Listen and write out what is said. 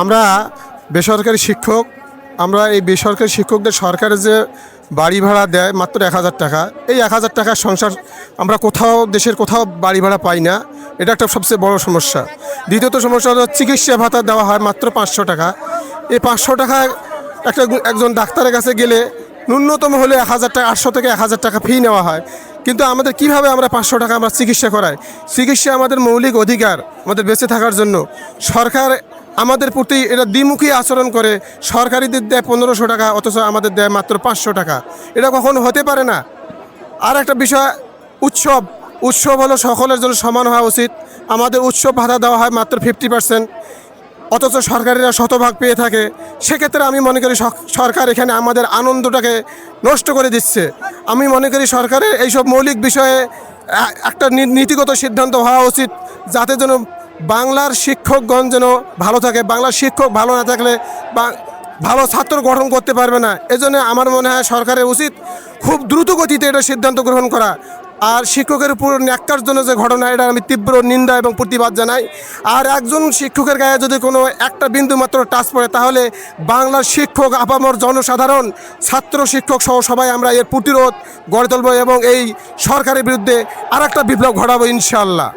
আমরা বেসরকারি শিক্ষক, আমরা এই বেসরকারি শিক্ষকদের সরকারের যে বাড়ি ভাড়া দেয় মাত্র এক হাজার টাকা, এই এক হাজার টাকার সংসার আমরা কোথাও, দেশের কোথাও বাড়ি ভাড়া পাই না। এটা একটা সবচেয়ে বড় সমস্যা। দ্বিতীয়ত সমস্যা হলো চিকিৎসা ভাতা দেওয়া হয় মাত্র পাঁচশো টাকা। এই পাঁচশো টাকা একটা একজন ডাক্তারের কাছে গেলে ন্যূনতম হলে এক হাজার টাকা, আটশো থেকে এক হাজার টাকা ফি নেওয়া হয়। কিন্তু আমাদের কীভাবে আমরা পাঁচশো টাকা আমরা চিকিৎসা করাই? চিকিৎসা আমাদের মৌলিক অধিকার আমাদের বেঁচে থাকার জন্য সরকার আমাদের প্রতি এটা দ্বিমুখী আচরণ করে সরকারিদের দেয় পনেরোশো টাকা, অথচ আমাদের দেয় মাত্র পাঁচশো টাকা। এটা কখনো হতে পারে না। আর একটা বিষয়, উৎসব। উৎসব হলো সকলের জন্য সমান হওয়া উচিত। আমাদের উৎসব ভাতা দেওয়া হয় মাত্র ফিফটি পার্সেন্ট অথচ সরকারিরা শতভাগ পেয়ে থাকে। সেক্ষেত্রে আমি মনে করি সরকার এখানে আমাদের আনন্দটাকে নষ্ট করে দিচ্ছে। আমি মনে করি সরকারের এইসব মৌলিক বিষয়ে একটা নীতিগত সিদ্ধান্ত হওয়া উচিত। যাতে যেন বাংলার শিক্ষকগণ যেন ভালো থাকে। বাংলার শিক্ষক ভালো না থাকলে ভালো ছাত্র গঠন করতে পারবে না। এজন্য আমার মনে হয় সরকারের উচিত খুব দ্রুত গতিতে এটা সিদ্ধান্ত গ্রহণ করা। আর শিক্ষকের উপর ন্যাক্কার জন্য যে ঘটনা, এটা আমি তীব্র নিন্দা এবং প্রতিবাদ জানাই। আর একজন শিক্ষকের গায়ে যদি কোনো একটা বিন্দু মাত্র টাচ পড়ে, তাহলে বাংলার শিক্ষক, আপামর জনসাধারণ, ছাত্র শিক্ষক সহ সবাই আমরা এর প্রতিরোধ গড়ে তুলব এবং এই সরকারের বিরুদ্ধে আর একটা বিপ্লব ঘটাবো ইনশাল্লাহ